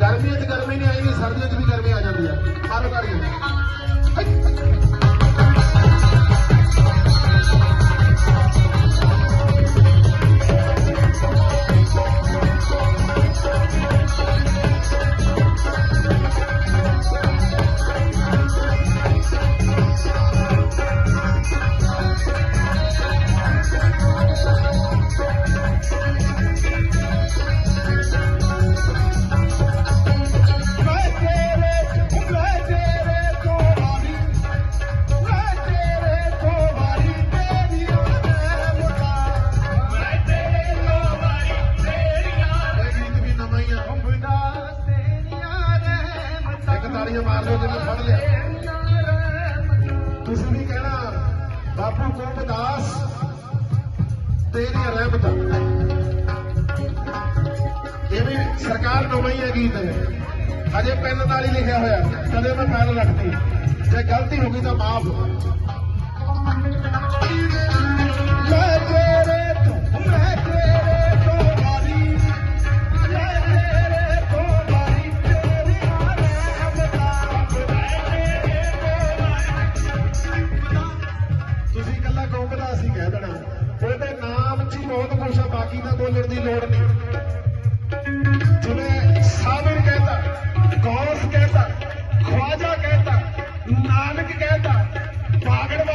ਗਰਮੀ 'ਚ ਗਰਮੀ ਨਹੀਂ ਆਈ ਸਰਦੀ 'ਚ ਵੀ ਗਰਮੀ ਆ ਜਾਂਦੀ ਆ। ਆਰੋ ਕਰ ਬਾਪੂ ਪਿੰਡ ਦਾਸ ਤੇਰੀ ਰਹਿਮਤ ਇਹ ਵੀ ਸਰਕਾਰ ਨਵਾਂ ਹੀ ਹੈ ਗੀਤ ਹੈ ਅਜੇ ਪੈਨ ਨਾਲ ਹੀ ਲਿਖਿਆ ਹੋਇਆ, ਕਦੇ ਮੈਂ ਪੈਨ ਰੱਖਦੀ ਜੇ ਗਲਤੀ ਹੋ ਗਈ ਤਾਂ ਮਾਫ। ਬੋਲਣ ਦੀ ਲੋੜ ਨਹੀਂ। ਜਿਵੇਂ ਸਾਧੂ ਕਹਿੰਦਾ ਗੌਸ ਕਹਿੰਦਾ ਖਵਾਜਾ ਕਹਿੰਦਾ ਨਾਨਕ ਕਹਿੰਦਾ ਪਾਗਲ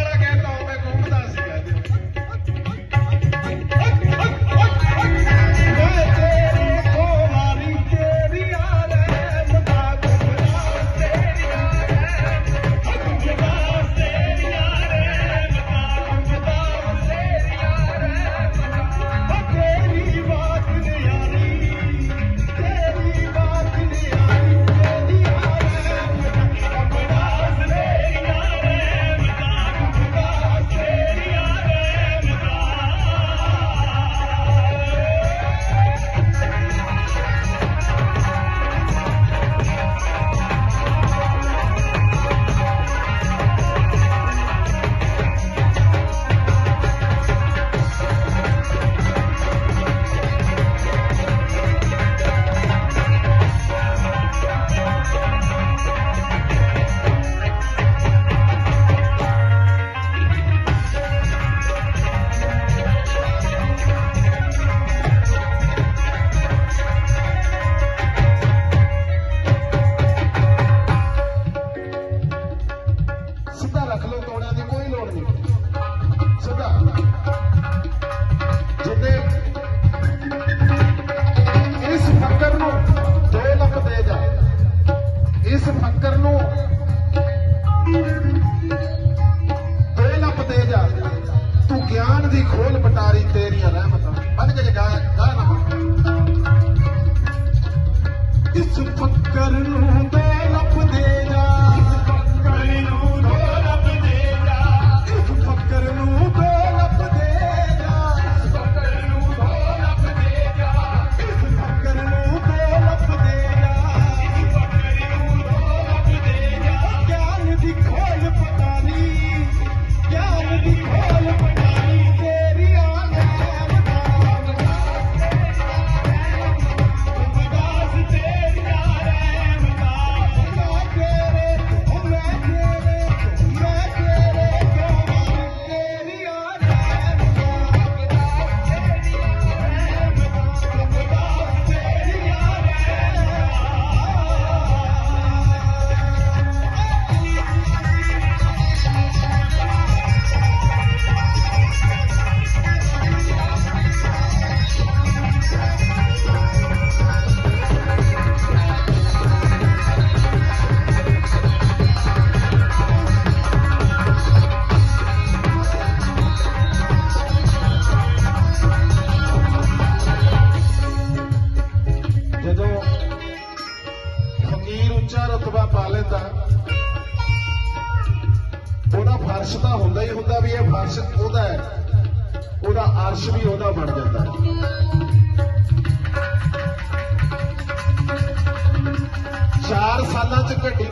ਉੱਚਾ ਰਤਬਾ ਪਾ ਲੈਂਦਾ। ਉਹਦਾ ਫਰਸ਼ ਤਾਂ ਹੁੰਦਾ ਹੀ ਹੁੰਦਾ ਵੀ ਇਹ ਫਰਸ਼ ਉਹਦਾ ਹੈ। ਉਹਦਾ ਅਰਸ਼ ਵੀ ਉਹਦਾ ਬਣ ਜਾਂਦਾ। ਚਾਰ ਸਾਲਾਂ 'ਚ ਘਟੀ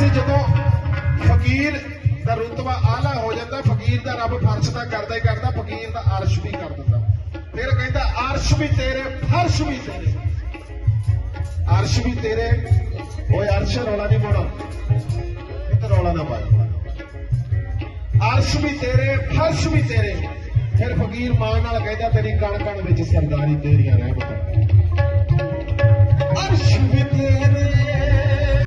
ਜਦੋਂ ਫਕੀਰ ਦਾ ਰੁਤਬਾ ਆਲਾ ਹੋ ਜਾਂਦਾ, ਫਕੀਰ ਦਾ ਰੱਬ ਫਰਸ਼ ਤਾਂ ਕਰਦਾ ਹੀ ਕਰਦਾ, ਫਕੀਰ ਦਾ ਅਰਸ਼ ਵੀ ਕਰ ਦਿੰਦਾ। ਫਿਰ ਕਹਿੰਦਾ, ਅਰਸ਼ ਵੀ ਤੇਰੇ, ਫਰਸ਼ ਵੀ ਤੇਰੇ। ਅਰਸ਼ ਵੀ ਤੇਰੇ। ਓਏ ਅਰਸ਼, ਰੌਲਾ ਨਹੀਂ ਪਾਉਣਾ। ਇੱਥੇ ਰੌਲਾ ਨਾ ਪਾਈ ਅਰਸ਼ ਵੀ ਤੇਰੇ, ਫਰਸ਼ ਵੀ ਤੇਰੇ। ਫਿਰ ਫਕੀਰ ਮਾਂ ਨਾਲ ਕਹਿੰਦਾ, ਤੇਰੀ ਕਣ ਕਣ ਵਿੱਚ ਸਰਦਾਰੀ ਤੇਰੀਆਂ ਰਹਿਮਤਾਂ। ਅਰਸ਼ ਵੀ ਤੇਰੇ।